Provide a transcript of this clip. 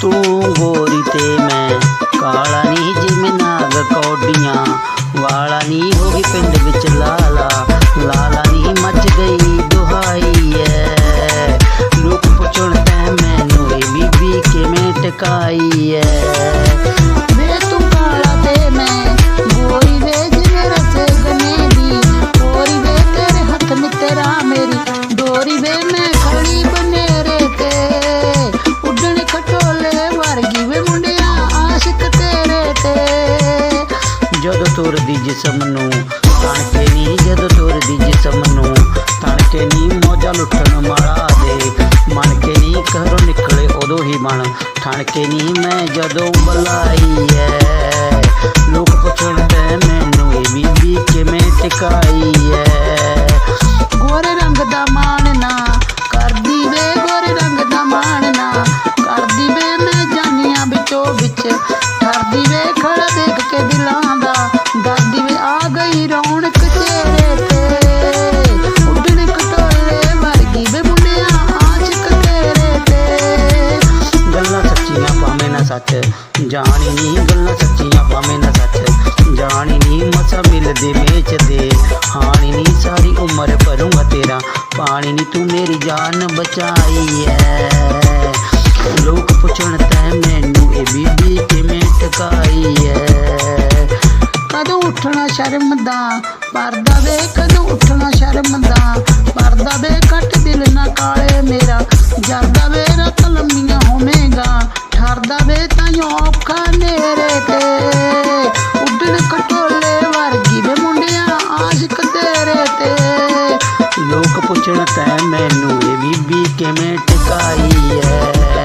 ਤੂੰ ਗੋਰੀ ਤੇ ਮੈਂ ਕਾਲਾ ਨਹੀਂ ਜਿਵੇਂ ਨਾਗ ਕੌਡੀਆਂ, ਵਾਲਾ ਨਹੀਂ ਹੋ ਗਈ ਪਿੰਡ ਵਿੱਚ ਲਾਲਾ ਲਾਲਾ ਨਹੀਂ ਮੱਚ ਗਈ ਦੁਹਾਈ ਐ। ਲੋਕ ਪੁੱਛਣ ਤੈ ਮੈਨੂੰ ਇਹ ਬੀਬੀ ਕਿਵੇਂ ਟਿਕਾਈ ਐ। ਜਦੋਂ ਤੁਰਦੀ ਜਿਸਮ ਨੂੰ ਤਣ ਨਹੀਂ ਜਦੋਂ ਤੁਰਦੀ ਜਿਸਮ ਨੂੰ ਤਣ ਨਹੀਂ ਮੋਜਾ ਲੁੱਟਣ ਮਾਰਾ ਦੇ ਮਨ ਕੇ ਨਹੀਂ ਘਰੋਂ ਨਿਕਲੇ ਉਦੋਂ ਹੀ ਮਨ ਠਣ ਨਹੀਂ ਮੈਂ ਜਦੋਂ ਬੁਲਾਈ ਐ। ਲੋਕ ਪੁੱਛਣ ਤੇ ਮੈਨੂੰ ਇਹ ਬੀਬੀ ਕਿਵੇਂ ਟਿਕਾਈ ਐ। ਗੋਰੇ ਰੰਗ ਦਾ ਮਾਣ ਨਾ ਕਰਦੀ ਵੇ ਗੋਰੇ ਰੰਗ ਦਾ ਮਾਣ ਨਾ ਕਰਦੀ ਵੇ ਮੈਂ ਜਾਨੀਆਂ ਵਿੱਚੋਂ ਵਿੱਚ ਠਰਦੀ ਵੇ ਖੜਾ ਦੇਖ ਕੇ ਦਿਲਾਂ ਸੱਚ। ਜਾਣੀ ਨਹੀਂ ਗੱਲਾਂ ਸੱਚੀਆਂ ਭਾਵੇਂ ਨਾ ਸੱਚ। ਜਾਣੀ ਨਹੀਂ ਮਸਾ ਮਿਲਦੇ ਮੇਚ ਦੇ। ਹਾਣੀ ਨਹੀਂ ਸਾਰੀ ਉਮਰ ਭਰੂੰਗਾ ਤੇਰਾ। ਪਾਣੀ ਨਹੀਂ ਤੂੰ ਮੇਰੀ ਜਾਨ ਬਚਾਈ ਐ। ਲੋਕ ਪੁੱਛਣ ਤੈ ਮੈਨੂੰ ਇਹ ਵੀ ਕਿਵੇਂ ਟਕਾਈ ਐ। ਕਦੋਂ ਉੱਠਣਾ ਸ਼ਰਮ ਦਾ ਪਰਦਾ ਵੇ, ਕਦੋਂ ਉੱਠਣਾ ਸ਼ਰਮ ਦਾ ਪਰਦਾ ਵੇ ਕੱਟ ਦਿਲ ਨਾ ਕਾਲੇ ਮੇਰਾ। ਜਾਂਦਾ ਵੇ, ਰਤ ਲੰਮੀਆਂ ਮਾਰਦਾ ਵੇ ਤਾਂ ਔਖਾ ਨੇਰੇ ਤੇ। ਉੱਡਣ ਕਟੋਲੇ ਵਰਗੀ ਵੇ ਮੁੰਡਿਆ ਆਸ਼ਿਕ ਤੇਰੇ ਤੇ। ਲੋਕ ਪੁੱਛਣ ਤੈ ਮੈਨੂੰ ਇਹ ਬੀਬੀ ਕਿਵੇਂ ਟਿਕਾਈ ਹੈ